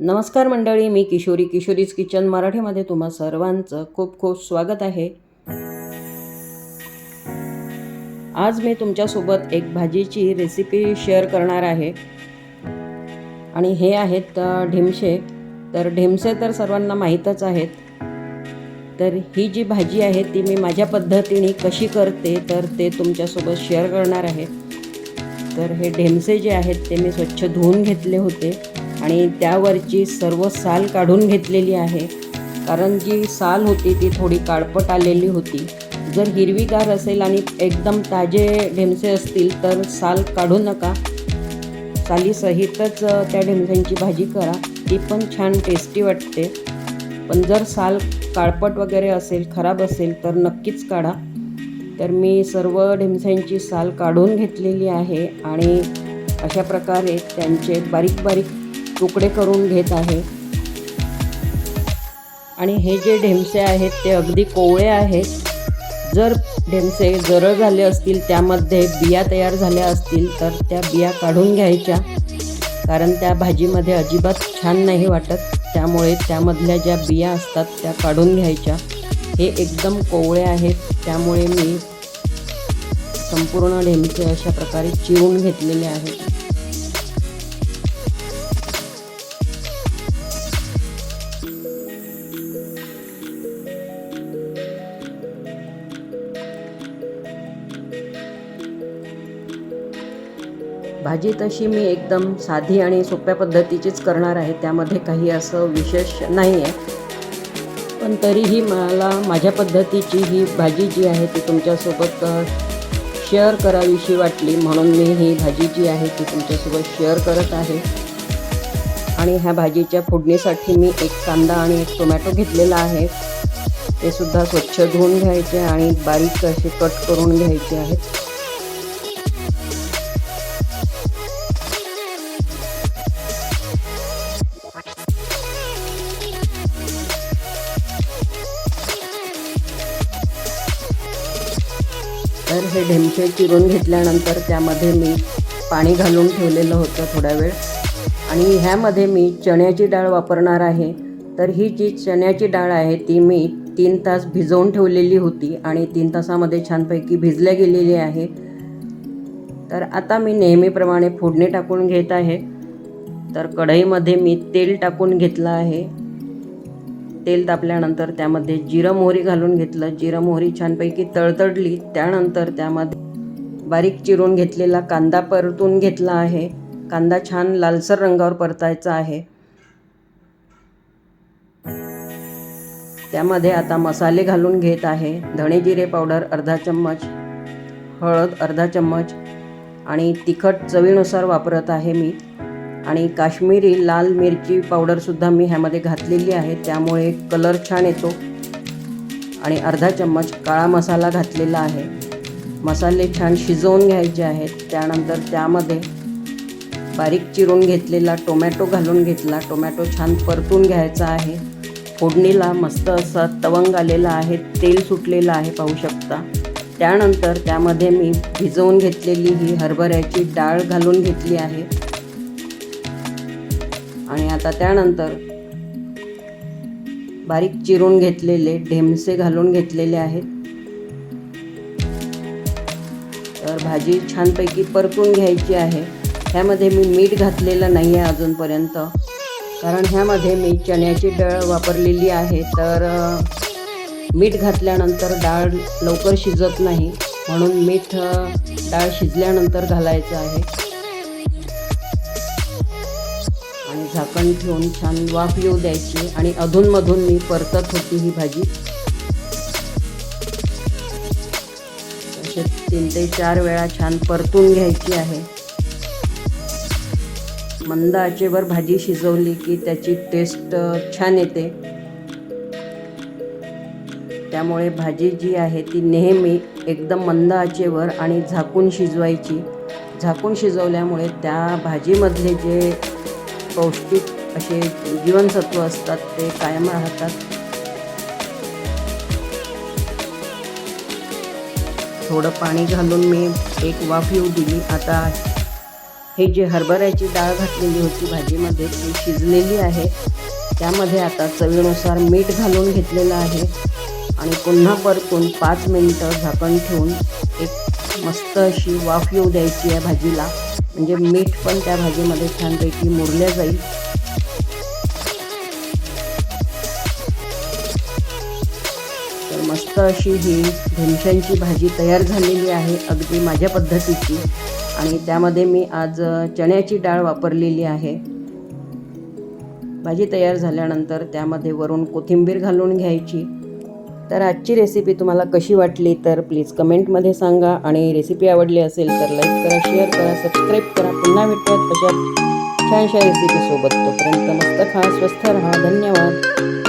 नमस्कार मंडळी मी किशोरी. किशोरीज किचन मराठीमध्ये तुम्हा सर्वांचं खूप खूप स्वागत आहे. आज मी तुमच्यासोबत एक भाजीची रेसिपी शेअर करणार आहे. आणि हे आहेत ढिमसे तर ढिमसे तर सर्वांना माहीतच आहेत. तर ही जी भाजी आहे ती मी माझ्या पद्धतीने कशी करते तर ते तुमच्यासोबत शेअर करणार आहे. तर हे ढेमसे जे आहेत ते मी स्वच्छ धुवून घेतले होते. आणि त्यावरची सर्व साल काढून घेतलेली आहे. कारण जी साल होती ती थोडी काळपट आलेली होती. जर हिरवीगार असेल आणि एकदम ताजे ढेमसे असतील तर साल काढू नका. सालीसहितच त्या ढेमस्यांची भाजी करा. ती पण छान टेस्टी वाटते. पण जर साल काळपट वगैरे असेल खराब असेल तर नक्कीच काढा. तर मी सर्व ढेमस्यांची साल काढून घेतलेली आहे आणि अशा प्रकारे त्यांचे बारीक बारीक तुकडे करून घेत आहे. आणि हे जे ढेमसे आहेत ते अगदी कोवळे आहेत. जर ढेमसे जरळ झाले असतील त्यामध्ये बिया तयार झाल्या असतील तर त्या बिया काढून घ्यायच्या. कारण त्या भाजीमध्ये अजिबात छान नाही वाटत. त्यामुळे त्यामधल्या ज्या बिया असतात त्या काढून घ्यायच्या. हे एकदम कोवळे आहेत. त्यामुळे मी संपूर्ण ढेमसे अशा प्रकारे चिरून घेतलेले आहेत. भाजी तशी मी एकदम साधी आणि सोप्या पद्धतीचीच करणार आहे. त्यामध्ये काही असं विशेष नाही आहे पण तरीही मला माझ्या पद्धतीची ही भाजी जी आहे ती तुमच्यासोबत शेअर करावीशी वाटली. म्हणून मी ही भाजी जी आहे ती तुमच्यासोबत शेअर करत आहे. आणि ह्या भाजीच्या फोडणीसाठी मी एक कांदा आणि एक टोमॅटो घेतलेला आहे. ते सुद्धा स्वच्छ धुवून घ्यायचे आणि बारीक असे कट करून घ्यायचे आहेत. तर हे ढेमसे चिरून घेतल्यानंतर त्यामध्ये मी पाणी घालून ठेवलेलं होतं थोडा वेळ. आणि ह्यामध्ये मी चण्याची डाळ वापरणार आहे. तर ही जी चण्याची डाळ आहे ती मी तीन तास भिजवून ठेवलेली होती आणि तीन तासामध्ये छानपैकी भिजल्या गेलेली आहे. तर आता मी नेहमीप्रमाणे फोडणी टाकून घेत आहे. तर कढईमध्ये मी तेल टाकून घेतलं आहे. तेल तापल्यानंतर त्यामध्ये जिरं मोहरी घालून घेतलं. जिरं मोहरी छानपैकी तळतडली त्यानंतर त्यामध्ये बारीक चिरून घेतलेला कांदा परतून घेतला आहे. कांदा छान लालसर रंगावर परतायचा आहे. त्यामध्ये आता मसाले घालून घेत आहे. धणे जिरे पावडर अर्धा चम्मच. हळद अर्धा चम्मच. आणि तिखट चवीनुसार वापरत आहे मी. आणि काश्मीरी लाल मिरची पावडरसुद्धा मी ह्यामध्ये घातलेली आहे. त्यामुळे कलर छान येतो. आणि अर्धा चम्मच काळा मसाला घातलेला आहे. मसाले छान शिजवून घ्यायचे आहेत. त्यानंतर त्यामध्ये बारीक चिरून घेतलेला टोमॅटो घालून घेतला. टोमॅटो छान परतून घ्यायचा आहे. फोडणीला मस्त असा तवंग आलेला आहे. तेल सुटलेलं आहे पाहू शकता. त्यानंतर त्यामध्ये मी भिजवून घेतलेली ही हरभऱ्याची डाळ घालून घेतली आहे. आणि आता त्यानंतर बारीक चिरून घेतलेले ढेमसे घालून घेतलेले आहेत. तर भाजी छानपैकी परतून घ्यायची आहे. ह्यामध्ये मी मीठ घातलेलं नाही आहे अजूनपर्यंत. कारण ह्यामध्ये मी चण्याची डाळ वापरलेली आहे. तर मीठ घातल्यानंतर डाळ लवकर शिजत नाही. म्हणून मीठ डाळ शिजल्यानंतर घालायचं आहे. आणि झाकण ठेवून छान वाफ येऊ द्यायची आणि अधूनमधून मी परतत होती ही भाजी. असे तीन ते चार वेळा छान परतून घ्यायची आहे. मंद आचेवर भाजी शिजवली की त्याची टेस्ट छान येते. त्यामुळे भाजी जी आहे ती नेहमी एकदम मंद आचेवर आणि झाकून शिजवायची. झाकून शिजवल्यामुळे त्या भाजीमधले जे पौष्टिक असे जीवनसत्व असतात ते कायम राहतात. थोडं पाणी घालून मी एक वाफ येऊ दिली. आता ही जी हरभऱ्याची डाळ घातलेली होती भाजीमध्ये ती शिजलेली आहे. त्यामध्ये आता चवीनुसार मीठ घालून घेतलेलं आहे आणि पुन्हा परतून पाच मिनटं झाकण ठेवून एक मस्त अशी वाफ येऊ द्यायची आहे भाजीला. म्हणजे मीठ पण त्या भाजीमध्ये छानपैकी मुरल्या जाईल. तर मस्त अशी ही ढेमशांची भाजी तयार झालेली आहे अगदी माझ्या पद्धतीची. आणि त्यामध्ये मी आज चण्याची डाळ वापरलेली आहे. भाजी तयार झाल्यानंतर त्यामध्ये वरून कोथिंबीर घालून घ्यायची. तर आजची रेसिपी तुम्हाला कशी वाटली तर प्लीज कमेंटमध्ये सांगा. आणि रेसिपी आवडली असेल तर लाईक करा शेअर करा सबस्क्राईब करा. पुन्हा भेटूयात अशा छानशा रेसिपीसोबत तोपर्यंत मस्त खा स्वस्थ राहा. धन्यवाद.